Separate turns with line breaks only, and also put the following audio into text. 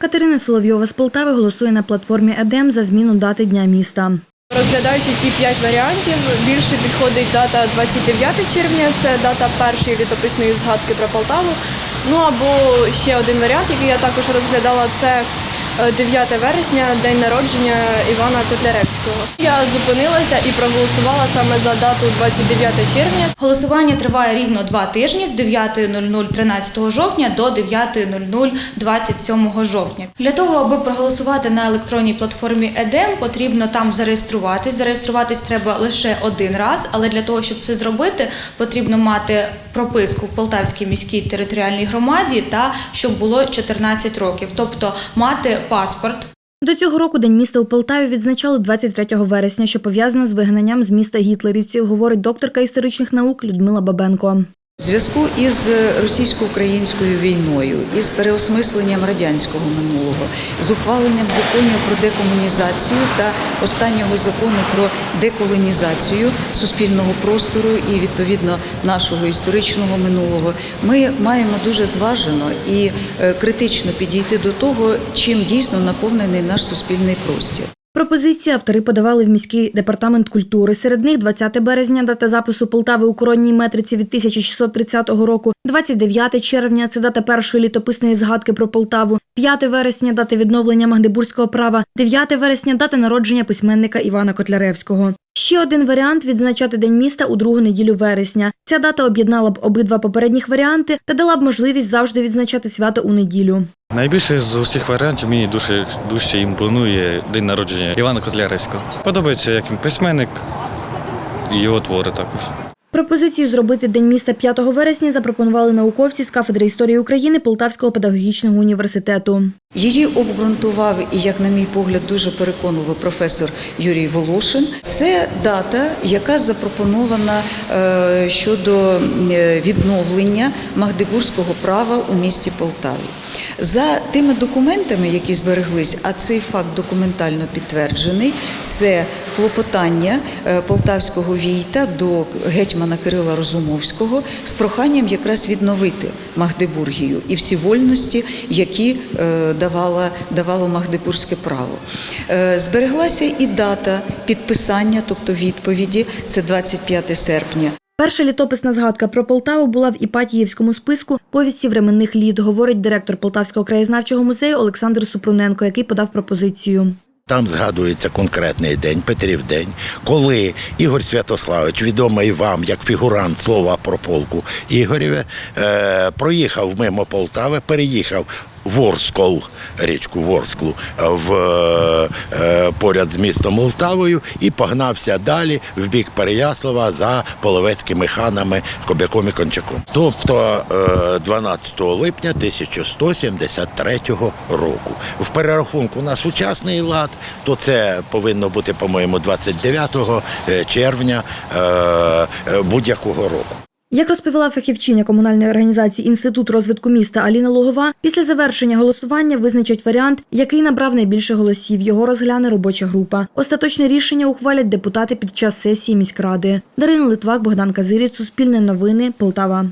Катерина Соловйова з Полтави голосує на платформі ЕДЕМ за зміну дати Дня міста.
Розглядаючи ці п'ять варіантів, більше підходить дата 29 червня, це дата першої літописної згадки про Полтаву. Ну або ще один варіант, який я також розглядала, це 9 вересня, день народження Івана Котляревського. Я зупинилася і проголосувала саме за дату 29 червня.
Голосування триває рівно два тижні з 9.00 13 жовтня до 9.00 27 жовтня. Для того, аби проголосувати на електронній платформі ЕДЕМ, потрібно там зареєструватись. Зареєструватись треба лише один раз, але для того, щоб це зробити, потрібно мати прописку в Полтавській міській територіальній громаді та щоб було 14 років, тобто мати паспорт.
До цього року День міста у Полтаві відзначали 23 вересня, що пов'язано з вигнанням з міста гітлерівців, говорить докторка історичних наук Людмила Бабенко.
В зв'язку із російсько-українською війною, із переосмисленням радянського минулого, з ухваленням законів про декомунізацію та останнього закону про деколонізацію суспільного простору і відповідно нашого історичного минулого, ми маємо дуже зважено і е, критично підійти до того, чим дійсно наповнений наш суспільний простір.
Пропозиції автори подавали в міський департамент культури. Серед них 20 березня дата запису Полтави у коронній метриці від 1630 року, 29 червня це дата першої літописної згадки про Полтаву, 5 вересня дата відновлення магдебурзького права, 9 вересня дата народження письменника Івана Котляревського. Ще один варіант відзначати День міста у другу неділю вересня. Ця дата об'єднала б обидва попередніх варіанти та дала б можливість завжди відзначати свято у неділю.
Найбільше з усіх варіантів мені дуже дуже імпонує день народження Івана Котляревського. Подобається як письменник і його твори також.
Пропозицію зробити День міста 5 вересня запропонували науковці з кафедри історії України Полтавського педагогічного університету.
Її обґрунтував і, як на мій погляд, дуже переконливо професор Юрій Волошин. Це дата, яка запропонована е, щодо е, відновлення магдебурзького права у місті Полтаві. За тими документами, які збереглись, а цей факт документально підтверджений, це клопотання е, полтавського війта до гетьмана Кирила Розумовського з проханням якраз відновити Магдебургію і всі вольності, які давала, давало Магдебурзьке право. Е, Збереглася і дата підписання, тобто відповіді, це 25 серпня.
Перша літописна згадка про Полтаву була в Іпатіївському списку повісті временних літ, говорить директор Полтавського краєзнавчого музею Олександр Супруненко, який подав пропозицію.
Там згадується конкретний день, Петрів день, коли Ігор Святославич, відомий вам як фігурант слова про полку Ігорєве, е, проїхав мимо Полтави, переїхав Ворскол, річку Ворсклу, в, е, поряд з містом Полтавою і погнався далі в бік Переяслава за половецькими ханами Кобяком і Кончаком. Тобто е, 12 липня 1173 року. В перерахунку на сучасний лад, то це повинно бути, по-моєму, 29 червня е, е, будь-якого року.
Як розповіла фахівчиня комунальної організації Інститут розвитку міста Аліна Логова, після завершення голосування визначать варіант, який набрав найбільше голосів. Його розгляне робоча група. Остаточне рішення ухвалять депутати під час сесії міськради. Дарина Литвак, Богдан Казирі, Суспільне новини, Полтава.